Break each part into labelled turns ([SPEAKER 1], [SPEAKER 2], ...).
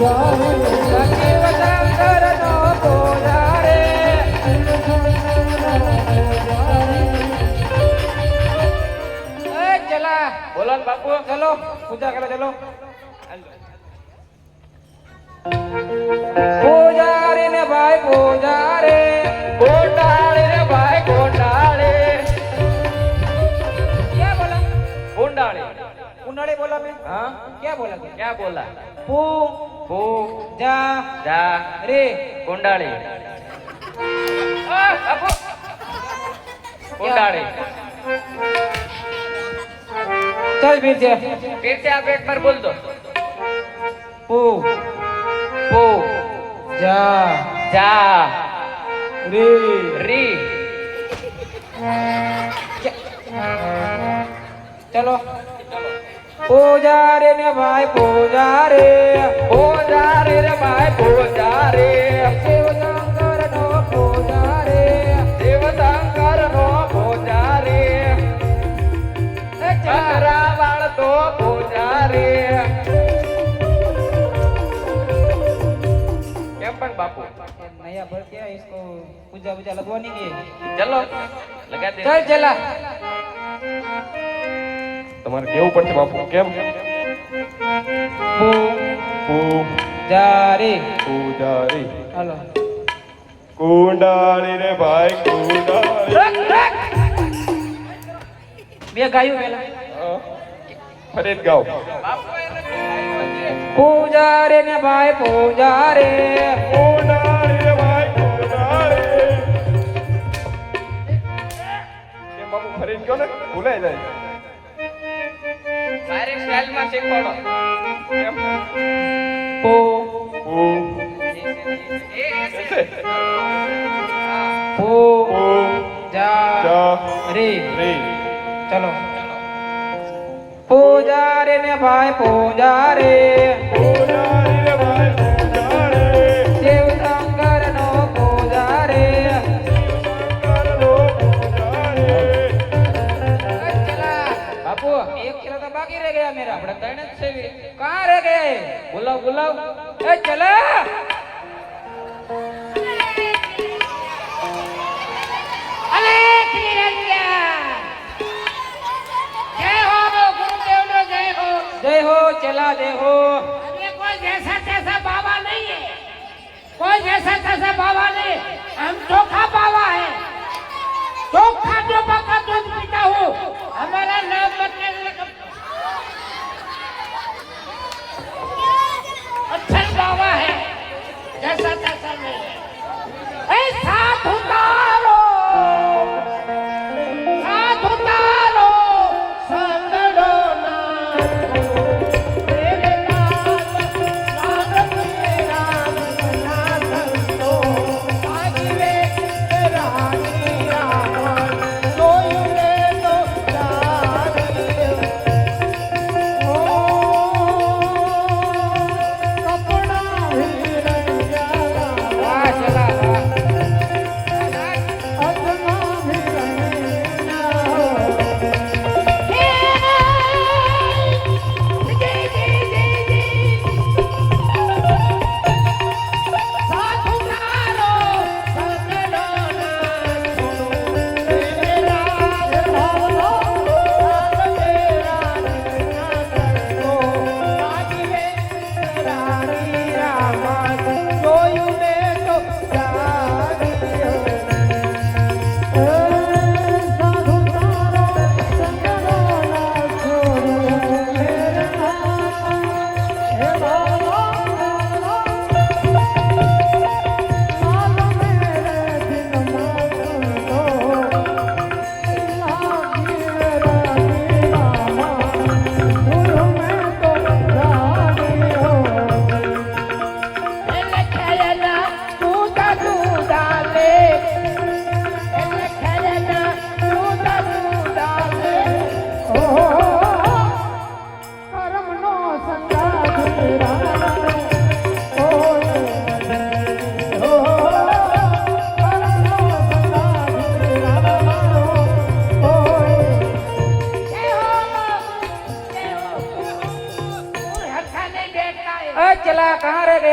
[SPEAKER 1] બોલો ને બાપુ
[SPEAKER 2] ચલો પૂજા કરો ચલો પૂજારી ને ભાઈ પૂજારે
[SPEAKER 1] ગોંડાળે રે ભાઈ ગોંડાળે
[SPEAKER 2] ક્યાં બોલા
[SPEAKER 1] ગોંડાળે
[SPEAKER 2] ઉનાળે બોલા મેં
[SPEAKER 1] હા
[SPEAKER 2] ક્યાં બોલા તું
[SPEAKER 1] ક્યાં બોલા
[SPEAKER 2] પૂ
[SPEAKER 1] હો
[SPEAKER 2] જા
[SPEAKER 1] જા
[SPEAKER 2] રે
[SPEAKER 1] કોંડાળી કોંડાળી
[SPEAKER 2] ચાલ
[SPEAKER 1] પીરસે પીરસે આ બોલ દો
[SPEAKER 2] પો.
[SPEAKER 1] પો.
[SPEAKER 2] જા.
[SPEAKER 1] જા.
[SPEAKER 2] રે.
[SPEAKER 1] રે.
[SPEAKER 2] ચલો. પૂજારે ને ભાઈ પૂજારે
[SPEAKER 1] पूजारे रे भाई पूजारे
[SPEAKER 2] શિવશંકર નો પૂજારે
[SPEAKER 1] देव शंकर नो पूजारे
[SPEAKER 2] એ ચલા
[SPEAKER 1] रावण तो पूजारे કેમ પણ બાપુ
[SPEAKER 2] नया भर क्या है इसको पूजा पूजा लगवानी की
[SPEAKER 1] ચલો લગા દે
[SPEAKER 2] चल चला
[SPEAKER 3] તમારે કેવું પડશે બાપુ કેમ?
[SPEAKER 2] પૂજારી.
[SPEAKER 3] પૂજારી.
[SPEAKER 2] હાલો.
[SPEAKER 3] કુંડાળી રે ભાઈ કુંડાળી
[SPEAKER 2] બે ગાયું પેલા.
[SPEAKER 3] ફરી જ ગાઓ.
[SPEAKER 2] પૂજારી ને ભાઈ પૂજારી.
[SPEAKER 3] કુંડાળી રે ભાઈ કુંડાળી કેમ બાપુ ફરી જ ગયો ને? ભૂલાઈ જાય.
[SPEAKER 1] મારી સ્ટાઇલમાં શીખવાડો. એસે. હા.
[SPEAKER 2] પૂજારી
[SPEAKER 3] પૂજારી
[SPEAKER 2] ચલો. પૂજારી ને ભાઈ પૂજારી
[SPEAKER 3] કુંડાળી
[SPEAKER 2] बापू एक किलो तो बाकी रह गया मेरा
[SPEAKER 1] આપણે ત્રણ જ છે
[SPEAKER 2] कहाँ रह गए
[SPEAKER 1] બોલાવ બોલાવ
[SPEAKER 2] ए चला
[SPEAKER 4] અલેખ નિરંજન જય હો ગુરુદેવનો જય હો
[SPEAKER 2] जय हो चला जय हो
[SPEAKER 4] अरे कोई जैसा तैसा बाबा नहीं है कोई जैसा तैसा बाबा नहीं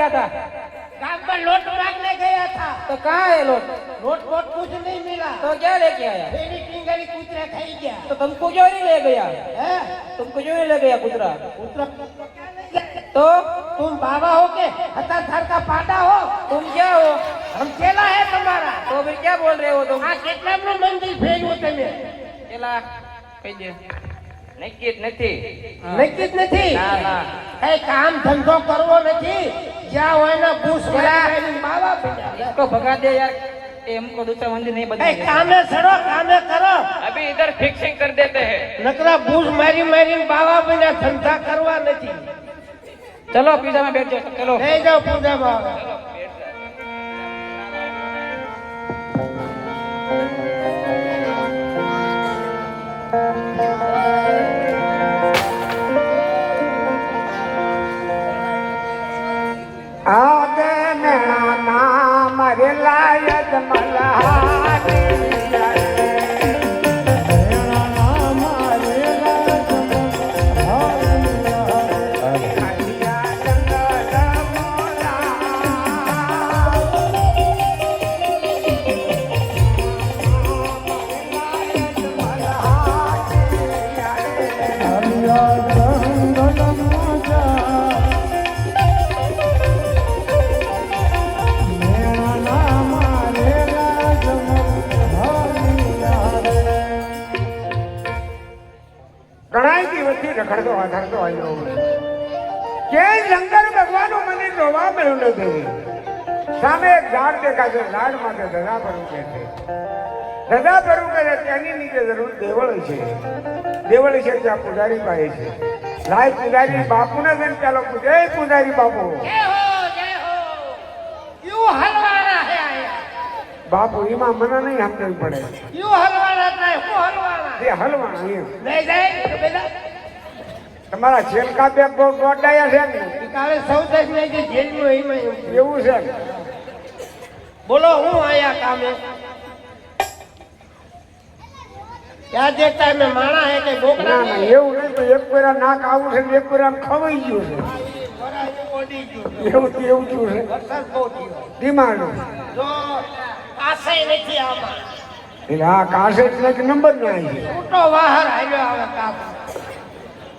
[SPEAKER 2] गया था
[SPEAKER 4] गांव में लोट मांगने गया था
[SPEAKER 2] तो कहाँ है लोट
[SPEAKER 4] लोट वोट कुछ नहीं मिला
[SPEAKER 2] तो क्या लेके आया
[SPEAKER 4] मेरी टिंगरी कुतरे खाई गया
[SPEAKER 2] तो तुमको क्यों नहीं ले गया
[SPEAKER 4] है
[SPEAKER 2] तुमको क्यों नहीं ले गया कुतरा
[SPEAKER 4] कुतरा
[SPEAKER 2] तो
[SPEAKER 4] तुम बाबा हो के हता थर का पाटा हो
[SPEAKER 2] तुम क्या हो
[SPEAKER 4] हम चेला है तुम्हारा
[SPEAKER 2] तो फिर क्या बोल रहे हो तुम
[SPEAKER 4] આ કેટલામનું મંદિર ફેરવું તમે
[SPEAKER 2] चला કહી દે
[SPEAKER 1] નક્કી જ નથી
[SPEAKER 4] નક્કી જ નથી
[SPEAKER 2] ના ના
[SPEAKER 4] કઈ કામ ધંધો કરવો નથી જ્યાં હોય ને બૂસ મારી બાવા બન્યા
[SPEAKER 2] इसको भगा दे यार ये हमको दूसरा मंदिर नहीं
[SPEAKER 4] કઈ
[SPEAKER 2] बदलना
[SPEAKER 4] કામે સડો કામે કરો
[SPEAKER 1] અભી ઇધર ફિક્સિંગ કર દેતે હૈ
[SPEAKER 4] નકરા બૂસ મારી મારી બાવા બન્યા ધંધા કરવા નથી
[SPEAKER 2] चलो पिज्जा में बैठ जाओ चलो
[SPEAKER 4] લઈ જાઓ પૂજામાં
[SPEAKER 5] નામ રેલાયત ઘણા રખડતો આધારતો આવ્યો ક્યાંય શંકર ભગવાનનું મંદિર જોવા મળ્યું નથી સામે એક ઝાડ દેખાય છે ઝાડ માટે ધજા ભરવું કે છે. ધજા ભરવું કે તેની નીચે જરૂર દેવળ છે. દેવળ છે ત્યાં પૂજારી પાસે છે. લાય પૂજારી બાપુને છે ને ચાલો જય પૂજારી બાપુ. બાપુ એમાં મને નહીં સમજવું પડે.
[SPEAKER 4] હલવાના હલવાના.
[SPEAKER 5] એમ.
[SPEAKER 4] લઈ જાય
[SPEAKER 5] તમારા છેલકા બે દોડાયા છે ને.
[SPEAKER 4] કાલે સૌદસ ને કે જેલનું એમાં એવું.
[SPEAKER 5] છે
[SPEAKER 4] બોલો હું આયા કામે? ક્યાં જે ટાઈમે માણા હે કે
[SPEAKER 5] ના એવું નહીં તો એક પેરા નાક આવું છે એક પેરા ખવાઈ ગયું છે. એવું એવું થયું છે.
[SPEAKER 4] જો નથી આમાં.
[SPEAKER 5] એટલે આ કાશે નંબર ના આવી છે.
[SPEAKER 4] વાહર આવ્યો આવે કામ.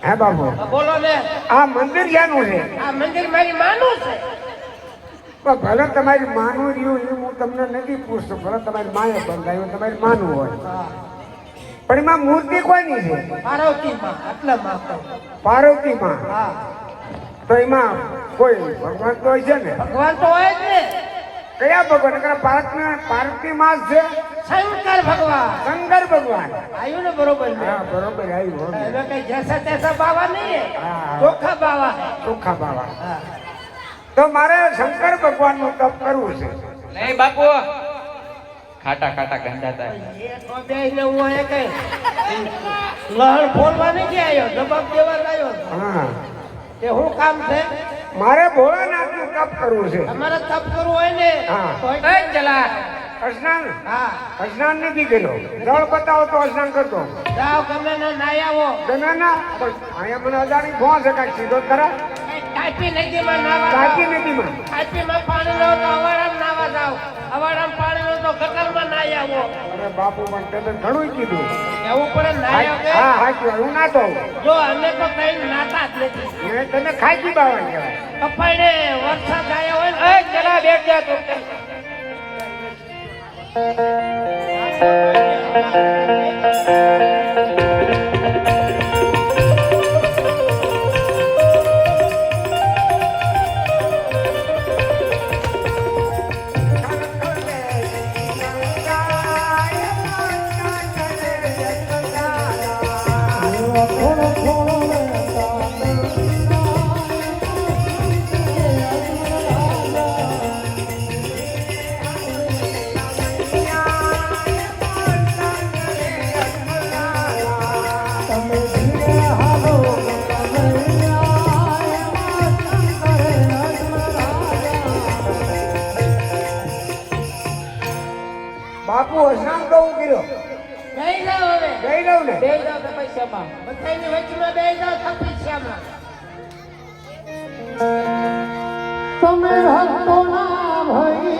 [SPEAKER 5] હે બાબુ
[SPEAKER 4] બોલો ને.
[SPEAKER 5] આ મંદિર ક્યાંનું છે?
[SPEAKER 4] આ મંદિર મારી માનું છે.
[SPEAKER 5] પણ ભલે તમારી માનું રહ્યું એ હું તમને નથી પૂછતો ભલે તમારી માએ બંધાયું તમારી માનું હોય. પણ એમાં મૂર્તિ કોની છે?
[SPEAKER 4] પાર્વતી માં આટલા
[SPEAKER 5] પાર્વતી માં તો એમાં કોઈ ભગવાન તો હોય છે ને?
[SPEAKER 4] ભગવાન તો હોય જ ને.
[SPEAKER 5] કયા ભગવાન? પાર્વતી માં માસ છે.
[SPEAKER 4] શંકર ભગવાન.
[SPEAKER 5] શંકર ભગવાન.
[SPEAKER 4] આવ્યું ને બરોબર ને
[SPEAKER 5] હા બરોબર આવ્યું
[SPEAKER 4] હવે કઈ જૈસા તેસા બાવા નહીં હે
[SPEAKER 5] હા.
[SPEAKER 4] બાવા
[SPEAKER 5] ચોખા બાવા. તો મારે શંકર ભગવાનનું તપ કરવું છે.
[SPEAKER 1] નહીં બાપુ. ખાટા ખાટા ગંધાતા.
[SPEAKER 4] એ તો બેસીને હું અહીંયા કઈ લહણ ફોલવા નહીં આવ્યો. જવાબ દેવા આવ્યો
[SPEAKER 5] હા.
[SPEAKER 4] તે શું કામ છે?
[SPEAKER 5] મારે ભોળાનાથનું તપ કરવું છે.
[SPEAKER 4] તમારે તપ કરવું હોય ને
[SPEAKER 5] હા.
[SPEAKER 2] જલા
[SPEAKER 5] અસ્નાન
[SPEAKER 4] હા.
[SPEAKER 5] અસ્નાન નથી ગયેલો જળ બતાવો તો અસ્નાન કરતો.
[SPEAKER 4] જાઓ ગમે ને નાઈ આવો.
[SPEAKER 5] ગમે ના પણ અહીંયા મને અજાણી ફોન છે કાંઈ સીધો ખરા.
[SPEAKER 4] ટાઈપી નદીમાં નાવા ટાઈપી
[SPEAKER 5] નદીમાં.
[SPEAKER 4] ટાઈપીમાં પાણી લો તો અવારામ ના
[SPEAKER 5] જાવ બાપુ ઘણું કીધું.
[SPEAKER 4] એવું
[SPEAKER 5] પણ ના ના તો
[SPEAKER 4] જો અમે તો કઈ નાતા
[SPEAKER 5] તને ખાઈ બાવન કહેવાય.
[SPEAKER 4] કપાઈને વરસાદ આવ્યો હોય ને
[SPEAKER 2] Thank you.
[SPEAKER 5] બાપુ સ્નાન તો હું કર્યો.
[SPEAKER 4] બેહી જાઓ હવે.
[SPEAKER 5] દઈ દઉં ને.
[SPEAKER 2] બે જાઓ તપસ્યામાં
[SPEAKER 4] બધાની વચમાં બેહી જાઓ તપસ્યામાં
[SPEAKER 5] તમે ભક્તોના ભઈ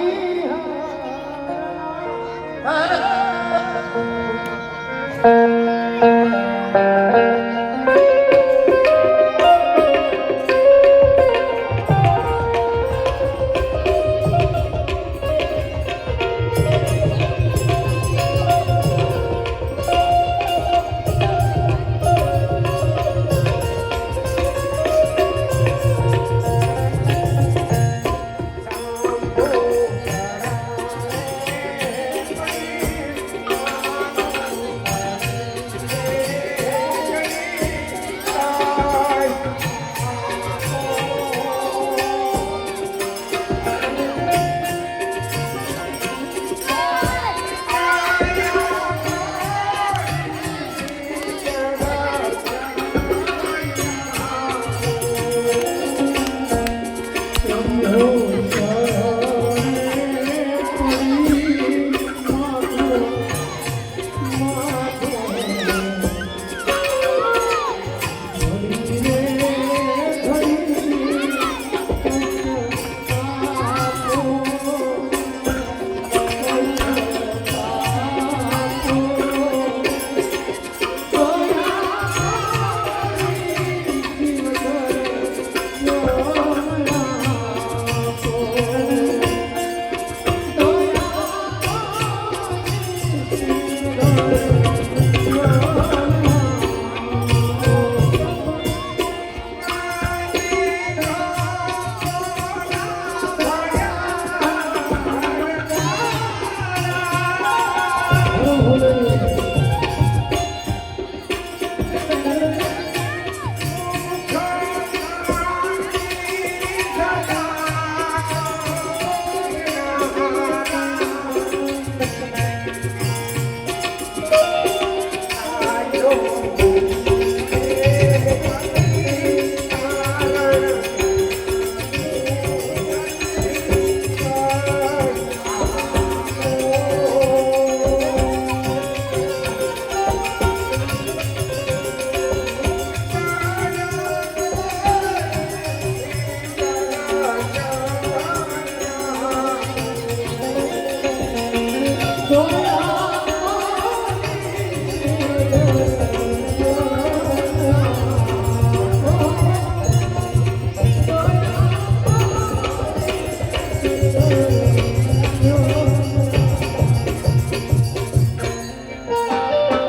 [SPEAKER 6] Thank you.